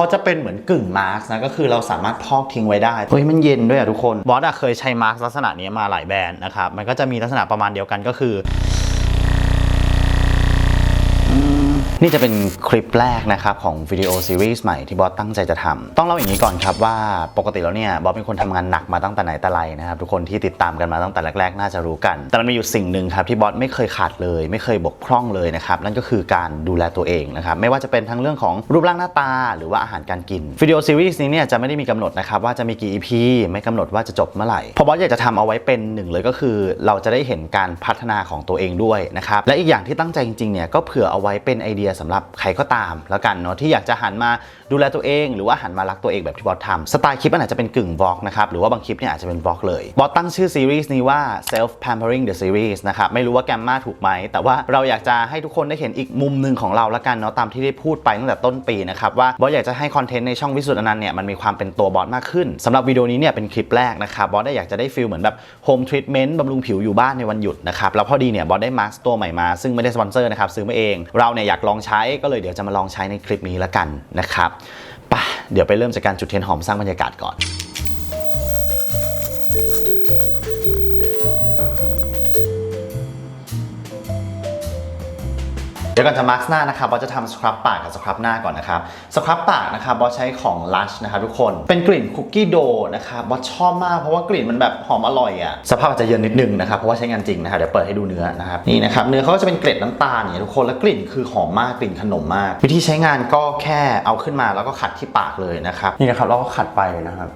เขาจะเป็นเหมือนกึ่งมาร์กนะก็คือเราสามารถพอกทิ้งไว้ได้เฮ้ยมันเย็นด้วยอะทุกคนบอสอะเคยใช้มาร์กลักษณะนี้มาหลายแบรนด์นะครับมันก็จะมีลักษณะประมาณเดียวกันก็คือ นี่จะเป็นคลิปแรกนะครับของวิดีโอซีรีส์ใหม่ที่บอสตั้งใจจะทำต้องเล่าอย่างนี้ก่อนครับว่าปกติแล้วเนี่ยบอสเป็นคนทำงานหนักมาตั้งแต่ไหนแต่ไรนะครับทุกคนที่ติดตามกันมาตั้งแต่แรกๆ น่าจะรู้กัน แต่มันมีอยู่สิ่งหนึ่งครับที่บอสไม่เคยขาดเลย ไม่เคยบกพร่องเลยนะครับนั่นก็คือการดูแลตัวเองนะครับไม่ว่าจะเป็นทั้งเรื่องของรูปร่างหน้าตา หรือว่าอาหารการกินวิดีโอซีรีส์นี้เนี่ยจะไม่ได้มีกำหนดนะครับว่าจะมีกี่ EP ไม่กำหนดว่าจะจบเมื่อไหร่เพราะบอสอยากจะทำเอาไว้เป็นหนึ่งเลยก็คือ เราจะได้เห็นการพัฒนาของตัวเองด้วยนะครับและอีกอย่างที่ตั้งใจจริงๆเนี่ยก็เผื่อเอาไว้เป็นไอเดียสำหรับใครก็ตามแล้วกันเนาะที่อยากจะหันมาดูแลตัวเอง หรือว่าหันมารักตัวเองแบบที่บอสทำสไตล์คลิปมันอาจจะเป็นกึ่งบล็อกนะครับหรือว่าบางคลิปเนี่ยอาจจะเป็นบล็อกเลยบอสตั้งชื่อซีรีส์นี้ว่า self pampering the series นะครับไม่รู้ว่าแกมมาถูกไหมแต่ว่าเราอยากจะให้ทุกคนได้เห็นอีกมุมหนึ่งของเราละกันเนาะตามที่ได้พูดไปตั้งแต่ต้นปีนะครับว่าบอสอยากจะให้คอนเทนต์ในช่องวิสุทธ์อนันต์เนี่ยมันมีความเป็นตัวบอสมากขึ้นสำหรับวิดีโอนี้เนี่ยเป็นคลิปแรกนะครับบอสได้อยากจะได้ฟีลเหมือนแบบโฮมทรีทเมนต์บำรุงผิวอยู่บ้านในวันหยุดนะครับแล้วพอดีเนี่ยบอสได้มาร์ตัวใหม่มาซึ่งไม่ได้สปอนเซอร์นะครับซื้อมาเองเราเนี่ยอยากลองใช้ก็เลยเดี๋ยวจะมาลองใช้ในคลิปนี้ละกันนะครับปะเดี๋ยวไปเริ่มจากการจุดเทียนหอมสร้างบรรยากาศก่อน ดี๋ยวก่อนจะมาร์กหน้านะครับบอสจะทำสครับปากกับสครับหน้าก่อนนะครับสครับปากนะครับบอสใช้ของ Lush นะครับทุกคนเป็นกลิ่นคุกกี้โดนะครับบอสชอบมากเพราะว่ากลิ่นมันแบบหอมอร่อยอะ่ะสภาพอาจจะเย็นนิดนึงนะครับเพราะว่าใช้งานจริงนะครับเดี๋ยวเปิดให้ดูเนื้อนะครับนี่นะครับเนื้อเขาก็จะเป็นเกล็ดน้ำตาลเนี่ยทุกคนแล้วกลิ่นคือหอมมากกลิ่นขนมมาก วิธีใช้งานก็แค่เอาขึ้นมาแล้วก็ขัดที่ปากเลยนะครับนี่นะครับแล้วก็ขัดไปนะครับ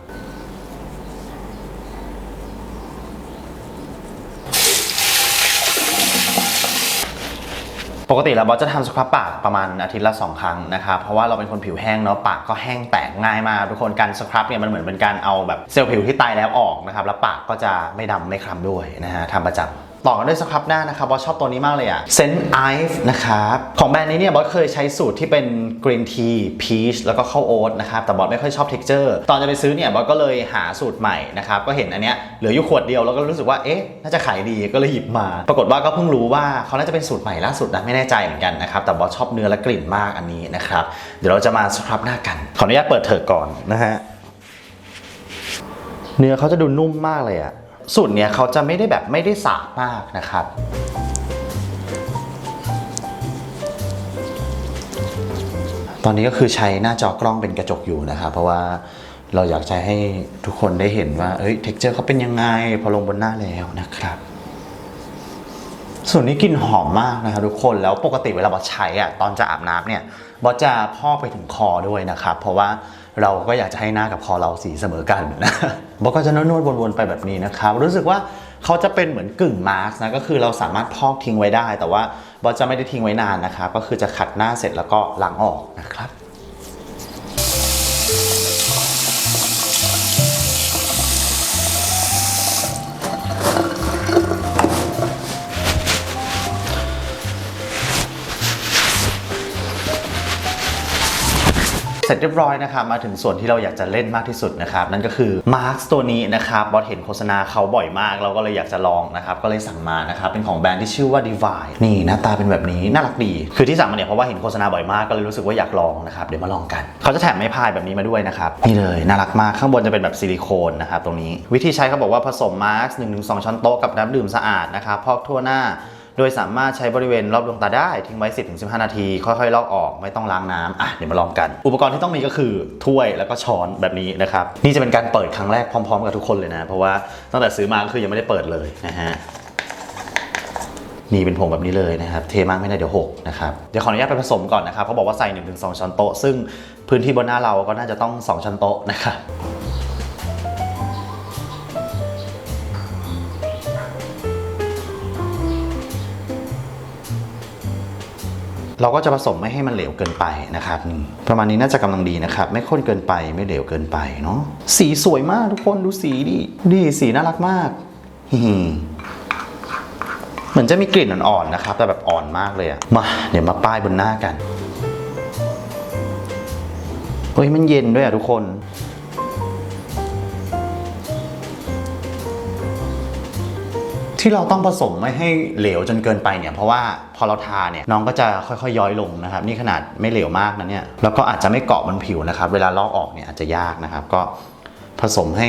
ปกติแล้วบอสจะทำสครับปากประมาณอาทิตย์ละ 2 ครั้งนะครับเพราะว่าเราเป็นคนผิวแห้งเนาะปากก็แห้งแตกง่ายมากทุกคนการสครับเนี่ยมันเหมือนเป็นการเอาแบบเซลล์ผิวที่ตายแล้วออกนะครับแล้วปากก็จะไม่ดำไม่คล้ำด้วยนะฮะทำประจำ ต่อกันด้วยสครับหน้านะครับบอสชอบตัวนี้มากเลยอะเซนไอฟ์นะครับของแบรนด์นี้เนี่ยบอสเคยใช้สูตรที่เป็นกรีนทีพีชแล้วก็ข้าวโอ๊ตนะครับแต่บอสไม่ค่อยชอบเท็กเจอร์ตอนจะไปซื้อเนี่ยบอสก็เลยหาสูตรใหม่นะครับก็เห็นอันเนี้ยเหลืออยู่ขวดเดียวแล้วก็รู้สึกว่าเอ๊ะน่าจะขายดีก็เลยหยิบมา ปรากฏว่าก็เพิ่งรู้ว่าเขาน่าจะเป็นสูตรใหม่ล่าสุดนะไม่แน่ใจเหมือนกันนะครับแต่บอสชอบเนื้อและกลิ่นมากอันนี้นะครับเดี๋ยวเราจะมาสครับหน้ากันขออนุญาตเปิดเถอะก่อนนะฮะเนื้อเขาจะดูนุ่มมากเลยอะ สูตรเนี้ยเขาจะไม่ได้แบบไม่ได้สาบมากนะครับตอนนี้ก็คือใช้หน้าจอกล้องเป็นกระจกอยู่นะครับ เพราะว่าเราอยากจะให้ทุกคนได้เห็นว่า เอ้ยเท็กเจอร์เขาเป็นยังไง พอลงบนหน้าแล้วนะครับ ส่วนนี้กลิ่นหอมมากนะครับทุกคนแล้วปกติเวลาบอสใช้อะตอนจะอาบน้ำเนี่ยบอสจะพอกไปถึงคอด้วยนะครับ เพราะว่า เราก็อยากจะให้หน้ากับคอเราสีเสมอกันนะบอกก็จะนวดๆวนๆไปแบบนี้นะครับรู้สึกว่าเขาจะเป็นเหมือนกึ่งมาร์กนะก็คือเราสามารถพอกทิ้งไว้ได้ แต่ว่าบอจะไม่ได้ทิ้งไว้นานนะครับก็คือจะขัดหน้าเสร็จแล้วก็ล้างออกนะครับ ร็จเรียบร้อยนะครับมาถึงส่วนที่เราอยากจะเล่นมากที่สุดนะครับนั่นก็คือมาร์คตัวนี้นะครับบอสเห็นโฆษณาเขาบ่อยมาก เราก็เลยอยากจะลองนะครับก็เลยสั่งมานะครับเป็นของแบรนด์ที่ชื่อว่า Divide นี่หน้าตาเป็นแบบนี้น่ารักดี คือที่สั่งมาเนี่ยเพราะว่าเห็นโฆษณาบ่อยมากก็เลยรู้สึกว่าอยากลองนะครับเดี๋ยวมาลองกัน เขาจะแถมไม้พายแบบนี้มาด้วยนะครับนี่เลยน่ารักมากข้างบนจะเป็นแบบซิลิโคนนะครับตรงนี้ วิธีใช้เขาบอกว่าผสมมาร์ค1-2ช้อนโต๊ะกับน้ำดื่มสะอาดนะครับพอกทั่วหน้า โดยสามารถใช้บริเวณรอบดวงตาได้ทิ้งไว้ 10-15 นาที ค่อยๆลอกออกไม่ต้องล้างน้ำอะเดี๋ยวมาลองกัน อุปกรณ์ที่ต้องมีก็คือถ้วยแล้วก็ช้อนแบบนี้นะครับนี่จะเป็นการเปิดครั้งแรกพร้อม ๆ กับทุกคนเลยนะ เพราะว่าตั้งแต่ซื้อมาก็คือยังไม่ได้เปิดเลยนะฮะนี่เป็นผงแบบนี้เลยนะครับ เทมากไม่ได้เดี๋ยวหกนะครับเดี๋ยวขออนุญาตไปผสมก่อนนะครับเขาบอกว่าใส่ 1-2 ช้อนโต๊ะซึ่งพื้นที่บนหน้าเราก็น่าจะต้อง 2 ช้อนโต๊ะนะครับ เราก็จะผสมไม่ให้มันเหลวเกินไปนะครับนี่ประมาณนี้น่าจะกำลังดีนะครับ ไม่ข้นเกินไปไม่เหลวเกินไปเนาะสีสวยมากทุกคนดูสีดิดีสีน่ารักมากฮิฮิเหมือนจะมีกลิ่นอ่อนๆนะครับ แต่แบบอ่อนมากเลยอะมาเดี๋ยวมาป้ายบนหน้ากันเฮ้ยมันเย็นด้วยอะทุกคน ที่เราต้องผสมไม่ให้เหลวจนเกินไปเนี่ยเพราะว่าพอเราทาเนี่ยน้องก็จะค่อยๆย้อยลงนะครับนี่ขนาดไม่เหลวมากนะเนี่ยแล้วก็อาจจะไม่เกาะบนผิวนะครับ เวลาลอกออกเนี่ยอาจจะยากนะครับ ก็ผสมให้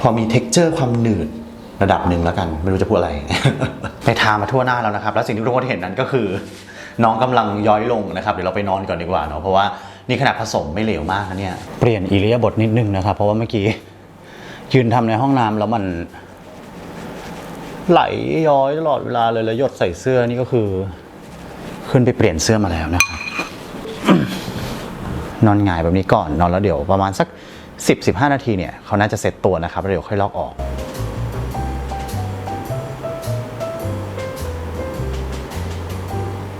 พอมี t e x t อร์ความหนืดระดับหนึ่งแล้วกัน ไม่รู้จะพูดอะไร ไปทามาทั่วหน้าแล้วนะครับ แล้วสิ่งที่ทุกคนเห็นนั้นก็คือ น้องกำลังย้อยลงนะครับเดี๋ยวเราไปนอนก่อนดีกว่าเนาะเพราะว่านี่ขนาดผสมไม่เหลวมากนะเนี่ยเปลี่ยนอิริยาบถนิดนึงนะครับ เพราะว่าเมื่อกี้ยืนทำในห้องน้ำแล้วมัน ไหลย้อยตลอดเวลาเลยแล้วหยดใส่เสื้อนี่ก็คือ ขึ้นไปเปลี่ยนเสื้อมาแล้วนะครับ นอนหงายแบบนี้ก่อนนอนแล้วเดี๋ยวประมาณสัก 10-15 นาทีเนี่ยเขาน่าจะเซ็ตตัวนะครับแล้วเดี๋ยวค่อยลอกออก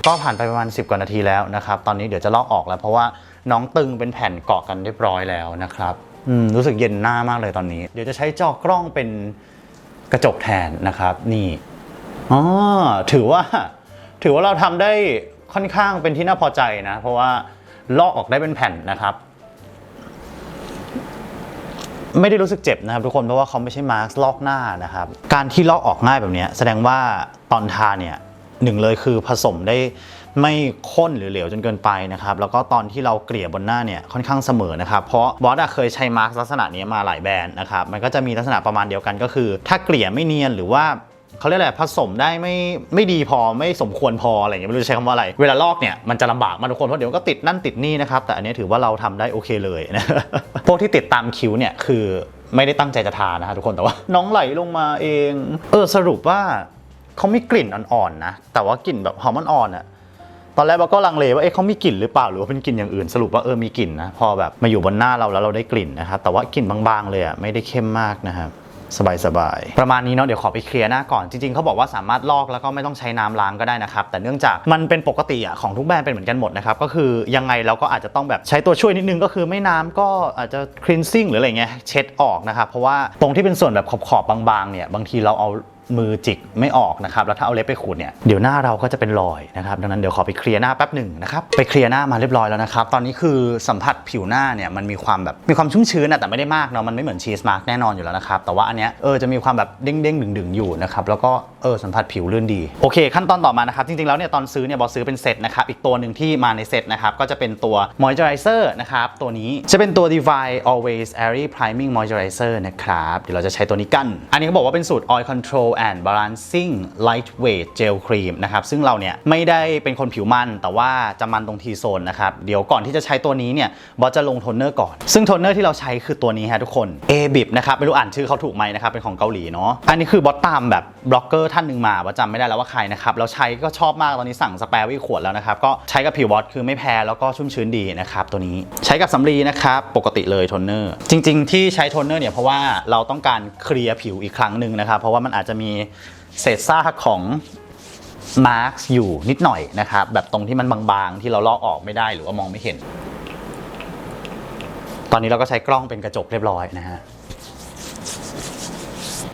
ก็ผ่านไปประมาณ 10 กว่านาทีแล้วนะครับ ตอนนี้เดี๋ยวจะลอกออกแล้ว เพราะว่าน้องตึงเป็นแผ่นเกาะกันเรียบร้อยแล้วนะครับ อืม รู้สึกเย็นหน้ามากเลยตอนนี้ เดี๋ยวจะใช้จอกล้องเป็น กระจกแทนนะครับนี่อ๋อถือว่า ถือว่าเราทำได้ค่อนข้างเป็นที่น่าพอใจนะ เพราะว่าลอกออกได้เป็นแผ่นนะครับ ไม่ได้รู้สึกเจ็บนะครับทุกคนเพราะว่าเขาไม่ใช่มาร์คลอกหน้านะครับ การที่ลอกออกง่ายแบบนี้แสดงว่าตอนทาเนี่ยหนึ่งเลยคือผสมได้ ไม่ข้นหรือเหลวจนเกินไปนะครับแล้วก็ตอนที่เราเกลี่ยบนหน้าเนี่ยค่อนข้างเสมอนะครับเพราะบอสอะเคยใช้มาร์คลักษณะนี้มาหลายแบรนด์นะครับมันก็จะมีลักษณะประมาณเดียวกันก็คือ ถ้าเกลี่ยไม่เนียนหรือว่าเขาเรียกอะไรผสมได้ไม่ไม่ดีพอไม่สมควรพออะไรอย่างเงี้ยไม่รู้จะใช้คำว่าอะไร เวลาลอกเนี่ยมันจะลำบากมากทุกคนเพราะเดี๋ยวก็ติดนั่นติดนี่นะครับแต่อันนี้ถือว่าเราทำได้โอเคเลยนะพวกที่ติดตามคิ้วเนี่ยคือไม่ได้ตั้งใจจะทานะฮะทุกคนแต่ว่า น้องไหลลงมาเอง เออสรุปว่าเขามีกลิ่นอ่อนๆนะแต่ว่ากลิ่นแบบหอมอ่อนๆอะ ตอนแรกเราก็ลังเลว่าเอ๊ะเขามีกลิ่นหรือเปล่าหรือว่าเป็นกลิ่นอย่างอื่นสรุปว่าเออมีกลิ่นนะพอแบบมาอยู่บนหน้าเราแล้วเราได้กลิ่นนะครับแต่ว่ากลิ่นบางๆเลยอะไม่ได้เข้มมากนะครับสบายๆ ประมาณนี้เนาะเดี๋ยวขอไปเคลียร์หน้าก่อน จริงๆ เขาบอกว่าสามารถลอกแล้วก็ไม่ต้องใช้น้ำล้างก็ได้นะครับ แต่เนื่องจากมันเป็นปกติอะของทุกแบรนด์เป็นเหมือนกันหมดนะครับ ก็คือยังไงเราก็อาจจะต้องแบบใช้ตัวช่วยนิดนึงก็คือไม่น้ำก็อาจจะ cleansing หรืออะไรเงี้ยเช็ดออกนะครับ เพราะว่าตรงที่เป็นส่วนแบบขอบๆบางๆเนี่ยบางทีเราเอา มือจิกไม่ออกนะครับแล้วถ้าเอาเล็บไปขูดเนี่ยเดี๋ยวหน้าเราก็จะเป็นรอยนะครับดังนั้นเดี๋ยวขอไปเคลียร์หน้าแป๊บหนึ่งนะครับไปเคลียร์หน้ามาเรียบร้อยแล้วนะครับตอนนี้คือสัมผัสผิวหน้าเนี่ยมันมีความแบบมีความชุ่มชื้นนะแต่ไม่ได้มากเนาะมันไม่เหมือนชีสมาร์กแน่นอนอยู่แล้วนะครับแต่ว่าอันเนี้ยเออจะมีความแบบเด้งๆดึงๆอยู่นะครับแล้วก็เออสัมผัสผิวลื่นดีโอเค ขั้นตอนต่อมานะครับจริงๆแล้วเนี่ยตอนซื้อเนี่ยบอซื้อเป็นเซตนะครับอีกตัวหนึ่งที่มาในเซตนะครับก็จะเป็นตัว moisturizer นะครับตัวนี้จะเป็นตัว Divine Always Airy Priming Moisturizer นะครับเดี๋ยวเราจะใช้ตัวนี้กัน อันนี้เขาบอกว่าเป็นสูตร Oil Control and Balancing Lightweight Gel Cream นะครับซึ่งเราเนี่ยไม่ได้เป็นคนผิวมัน แต่ว่าจะมันตรงทีโซนนะครับ เดี๋ยวก่อนที่จะใช้ตัวนี้เนี่ยบอสจะลงโทนเนอร์ก่อน ซึ่งโทนเนอร์ที่เราใช้คือตัวนี้ฮะทุกคน A b i b นะครับไม่รู้อ่านชื่อเขาถูกไหมนะครับเป็นของเกาหลีเนาะอันนี้คือบอสตามแบบ บล็อกเกอร์ท่านหนึ่งมาบอสจำไม่ได้แล้วว่าใครนะครับแล้วใช้ก็ชอบมากตอนนี้สั่งสแปร์ไว้ขวดแล้วนะครับก็ใช้กับผิวบอสคือไม่แพ้แล้วก็ชุ่มชื้นดีนะครับตัวนี้ใช้กับสำลีนะครับปกติเลยโทนเนอร์จริง ๆ ที่ใช้โทนเนอร์เนี่ยเพราะว่าเราต้องการเคลียร์ผิวอีกครั้งหนึ่งนะครับเพราะว่ามันอาจจะมีเศษซากของมาร์กอยู่นิดหน่อยนะครับแบบตรงที่มันบางๆ ที่เราลอกออกไม่ได้หรือว่ามองไม่เห็น ตอนนี้เราก็ใช้กล้องเป็นกระจกเรียบร้อยนะฮะ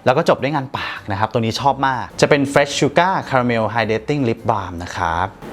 แล้วก็จบด้วยงานปากนะครับ ตัวนี้ชอบมาก จะเป็น Fresh Sugar Caramel Hydrating Lip Balm นะครับ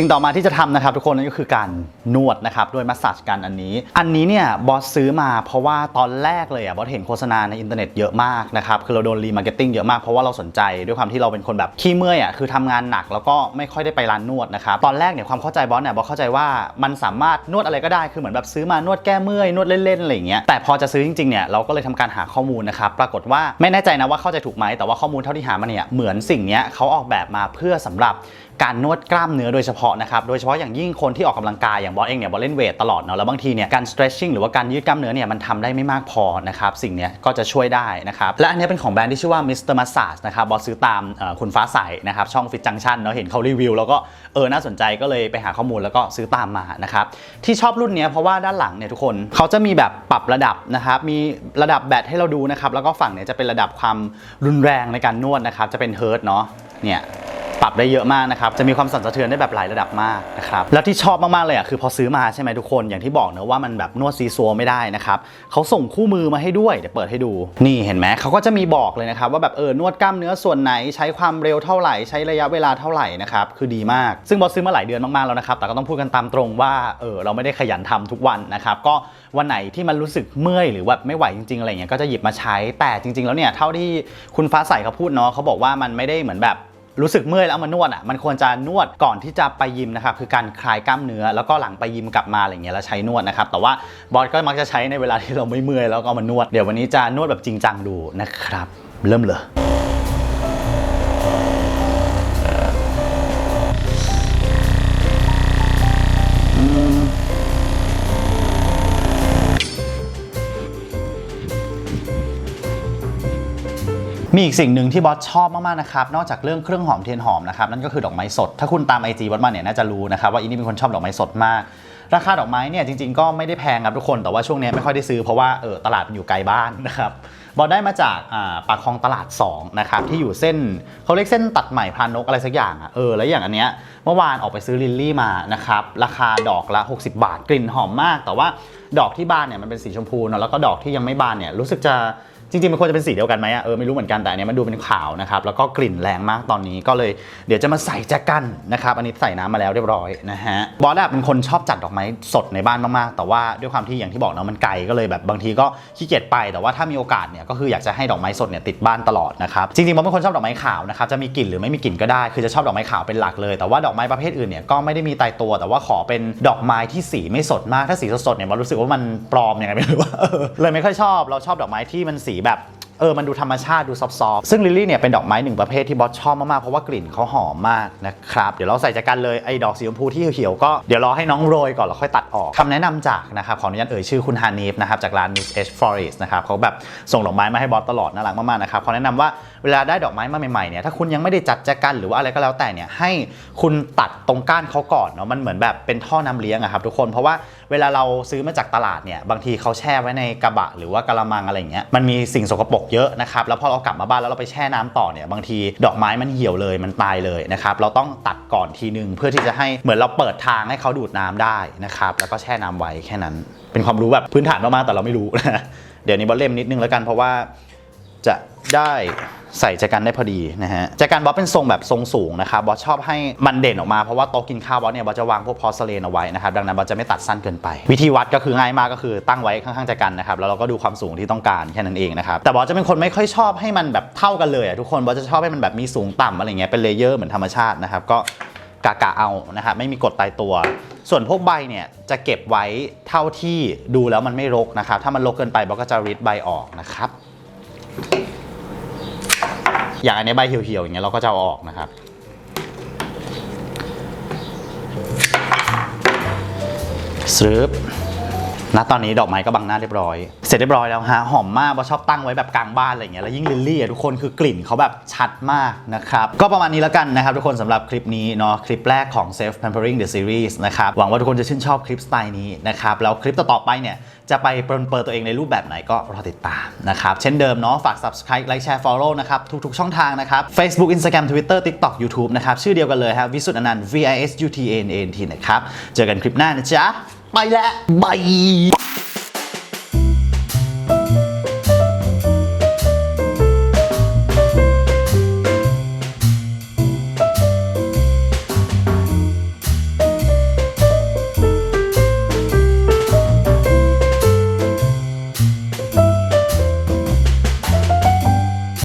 สิ่งต่อมาที่จะทำนะครับทุกคนนั่นก็คือการนวดนะครับด้วยมัสซาจกันอันนี้ อันนี้เนี่ยบอสซื้อมาเพราะว่าตอนแรกเลยอะบอสเห็นโฆษณาในอินเทอร์เน็ตเยอะมากนะครับคือเราโดนรีมาร์เก็ตติ้งเยอะมากเพราะว่าเราสนใจด้วยความที่เราเป็นคนแบบขี้เมื่อยอะคือทำงานหนักแล้วก็ไม่ค่อยได้ไปร้านนวดนะครับตอนแรกเนี่ยความเข้าใจบอสเนี่ยบอสเข้าใจว่ามันสามารถนวดอะไรก็ได้คือเหมือนแบบซื้อมานวดแก้เมื่อยนวดเล่นๆอะไรอย่างเงี้ยแต่พอจะซื้อจริงๆเนี่ยเราก็เลยทำการหาข้อมูลนะครับปรากฏว่าไม่แน่ใจนะว่าเข้าใจถูกไหมแต่ว่าข้อมูลเท่าที่หามาเนี่ยเหมือนสิ่งเนี้ยเขาออกแบบมาเพื่อสำหรับ การนวดกล้ามเนื้อโดยเฉพาะนะครับ โดยเฉพาะอย่างยิ่งคนที่ออกกำลังกายอย่างบอสเองเนี่ยบอสเล่นเวทตลอดเนาะแล้วบางทีเนี่ยการ stretching หรือว่าการยืดกล้ามเนื้อเนี่ยมันทำได้ไม่มากพอนะครับสิ่งเนี้ยก็จะช่วยได้นะครับและอันนี้เป็นของแบรนด์ที่ชื่อว่า Mr. Massage นะครับบอสซื้อตามคุณฟ้าใสนะครับช่อง Fit Junction เนาะเห็นเขารีวิว แล้วก็เออน่าสนใจก็เลยไปหาข้อมูลแล้วก็ซื้อตามมานะครับที่ชอบรุ่นเนี้ยเพราะว่าด้านหลังเนี่ยทุกคนเขาจะมีแบบปรับระดับนะครับมีระดับแบตให้เราดูนะครับแล้วก็ฝั่งเนี่ยจะเป็นระดับความรุนแรงในการนวดนะครับจะเป็นเฮิร์ตเนาะเนี่ย รับได้เยอะมากนะครับ จะมีความสั่นสะเทือนได้แบบหลายระดับมากนะครับ แล้วที่ชอบมากๆเลยอะคือพอซื้อมาใช่ไหมทุกคน อย่างที่บอกเนอะว่ามันแบบนวดซีซัวไม่ได้นะครับเขาส่งคู่มือมาให้ด้วย เดี๋ยวเปิดให้ดู นี่เห็นไหมเขาก็จะมีบอกเลยนะครับว่าแบบเออนวดกล้ามเนื้อส่วนไหนใช้ความเร็วเท่าไหร่ใช้ระยะเวลาเท่าไหร่นะครับคือดีมาก ซึ่งบอสซื้อมาหลายเดือนมากๆแล้วนะครับ แต่ก็ต้องพูดกันตามตรงว่าเออเราไม่ได้ขยันทำทุกวันนะครับก็วันไหนที่มันรู้สึกเมื่อยหรือว่าไม่ไหวจริงๆอะไรเงี้ยก็จะหยิบมาใช้แต่จริง ๆ แล้วเนี่ยเท่าที่คุณฟ้าใสเขาพูดเนาะเขาบอกว่ามันไม่ได้เหมือนแบบ รู้สึกเมื่อยแล้วมานวดอะมันควรจะนวดก่อนที่จะไปยิมนะครับคือการคลายกล้ามเนื้อแล้วก็หลังไปยิมกลับมาอะไรเงี้ยแล้วใช้นวดนะครับแต่ว่าบอสก็มักจะใช้ในเวลาที่เราไม่เมื่อยแล้วก็มานวดเดี๋ยววันนี้จะนวดแบบจริงจังดูนะครับ เริ่มเลย มีอีกสิ่งหนึ่งที่บอสชอบมากๆนะครับนอกจากเรื่องเครื่องหอมเทียนหอมนะครับนั่นก็คือดอกไม้สด ถ้าคุณตามไอจีบอสมาเนี่ยน่าจะรู้นะครับว่าอีนี่เป็นคนชอบดอกไม้สดมาก ราคาดอกไม้เนี่ยจริงๆก็ไม่ได้แพงครับทุกคนแต่ว่าช่วงนี้ไม่ค่อยได้ซื้อเพราะว่าเออตลาดมันอยู่ไกลบ้านนะครับบอสได้มาจากอ่าปากคลองตลาด2นะครับที่อยู่เส้นเขาเรียกเส้นตัดใหม่พรานกอะไรสักอย่างอะเออแล้วอย่างอันเนี้ยเมื่อวานออกไปซื้อลิลลี่มานะครับราคาดอกละ 60 บาทกลิ่นหอมมาก แต่ว่าดอกที่บานเนี่ยมันเป็นสีชมพูเนอะแล้วก็ดอกที่ยังไม่บานเนี่ยรู้สึกจะ จริงๆมันควรจะเป็นสีเดียวกันไหมอะเออไม่รู้เหมือนกันแต่อันนี้มันดูเป็นขาวนะครับแล้วก็กลิ่นแรงมากตอนนี้ก็เลยเดี๋ยวจะมาใส่แจกันนะครับอันนี้ใส่น้ำมาแล้วเรียบร้อยนะฮะบอสอะเป็นคนชอบจัดดอกไม้สดในบ้านมากๆแต่ว่าด้วยความที่อย่างที่บอกเนาะมันไกลก็เลยแบบบางทีก็ขี้เกียจไปแต่ว่าถ้ามีโอกาสเนี่ยก็คืออยากจะให้ดอกไม้สดเนี่ยติดบ้านตลอดนะครับจริงๆบอสเป็นคนชอบดอกไม้ขาวนะครับจะมีกลิ่นหรือไม่มีกลิ่นก็ได้ คือจะชอบดอกไม้ขาวเป็นหลักเลย แต่ว่าดอกไม้ประเภทอื่นเนี่ยก็ไม่ได้มีตายตัว แต่ว่าขอเป็นดอกไม้ที่สีไม่สดมากถ้าสีสดๆเนี่ยบอสรู้สึกว่ามันปลอมยังไงไม่รู้เลยไม่ค่อยชอบเราชอบดอกไม้ที่มันสีแบบเออ มันดูธรรมชาติดูซอฟๆซึ่งลิลลี่เนี่ยเป็นดอกไม้หนึ่งประเภทที่บอสชอบมากๆ เพราะว่ากลิ่นเขาหอมมากนะครับ เดี๋ยวเราใส่จากกันเลย ไอ้ดอกสีชมพูที่เขียวๆ ก็เดี๋ยวรอให้น้องโรยก่อน แล้วค่อยตัดออกคำแนะนำจากนะครับ ขออนุญาตเอ่ยชื่อคุณฮานีฟนะครับ จากร้าน Miss H Florist นะครับเขาแบบส่งดอกไม้มาให้บอสตลอดน่ารักมากๆนะครับขอแนะนำว่าเวลาได้ดอกไม้มาใหม่ๆเนี่ยถ้าคุณยังไม่ได้จัดแจกันหรือว่าอะไรก็แล้วแต่เนี่ยให้คุณตัดตรงก้านเขาก่อนเนาะมันเหมือนแบบเป็นท่อน้ำเลี้ยงอะครับทุกคนเพราะว่า เวลาเราซื้อมาจากตลาดเนี่ยบางทีเขาแช่ไว้ในกระบะหรือว่ากระมังอะไรเงี้ยมันมีสิ่งสกปรกเยอะนะครับแล้วพอเรากลับมาบ้านแล้วเราไปแช่น้ำต่อเนี่ยบางทีดอกไม้มันเหี่ยวเลยมันตายเลยนะครับเราต้องตัดก่อนทีนึงเพื่อที่จะให้เหมือนเราเปิดทางให้เขาดูดน้ำได้นะครับแล้วก็แช่น้ำไว้แค่นั้น เป็นความรู้แบบพื้นฐานมากๆแต่เราไม่รู้นะเดี๋ยวนี้บอสเล่มนิดนึงแล้วกันเพราะว่า จะได้ใส่แจกันได้พอดีนะฮะแจกันบอสเป็นทรงแบบทรงสูงนะครับบอสชอบให้มันเด่นออกมาเพราะว่าโต๊ะกินข้าวบอสเนี่ยบอสจะวางพวกพอสเลนเอาไว้นะครับดังนั้นบอสจะไม่ตัดสั้นเกินไป วิธีวัดก็คือง่ายมากก็คือตั้งไว้ข้างๆแจกันนะครับแล้วเราก็ดูความสูงที่ต้องการแค่นั้นเองนะครับแต่บอสจะเป็นคนไม่ค่อยชอบให้มันแบบเท่ากันเลยอะทุกคนบอสจะชอบให้มันแบบมีสูงต่ำอะไรเงี้ยเป็นเลเยอร์เหมือนธรรมชาตินะครับก็กะกะเอานะครับไม่มีกฎตายตัว ส่วนพวกใบเนี่ยจะเก็บไว้เท่าที่ดูแล้วมันไม่รกนะครับถ้ามันรกเกินไปบอสก็จะริดใบออกนะครับ อย่างอันนี้ใบเหี่ยวๆอย่างเงี้ยเราก็จะเอาออกนะครับ ซื้อ ณตอนนี้ดอกไม้ก็บังหน้าเรียบร้อย เสร็จเรียบร้อยแล้วฮะหอมมากว่าชอบตั้งไว้แบบกลางบ้านอะไรเงี้ยแล้วยิ่งลิลลี่อะทุกคนคือกลิ่นเขาแบบชัดมากนะครับ ก็ประมาณนี้แล้วกันนะครับ ทุกคนสำหรับคลิปนี้เนาะคลิปแรกของ Self Pampering the Series นะครับหวังว่าทุกคนจะชื่นชอบคลิปสไตล์นี้นะครับแล้วคลิปต่อๆไปเนี่ยจะไปเปรนเปิดตัวเองในรูปแบบไหนก็รอติดตามนะครับ เช่นเดิมเนาะฝาก subscribe ไลค์แชร์ follow นะครับทุกๆช่องทางนะครับ Facebook Instagram Twitter TikTok YouTube นะครับชื่อเดียวกันเลยครับวิสุทธ์อนันต์ V I S U T A N A N T นะครับเจอกันคลิปหน้านะจ๊ะ ไปแล้วบาย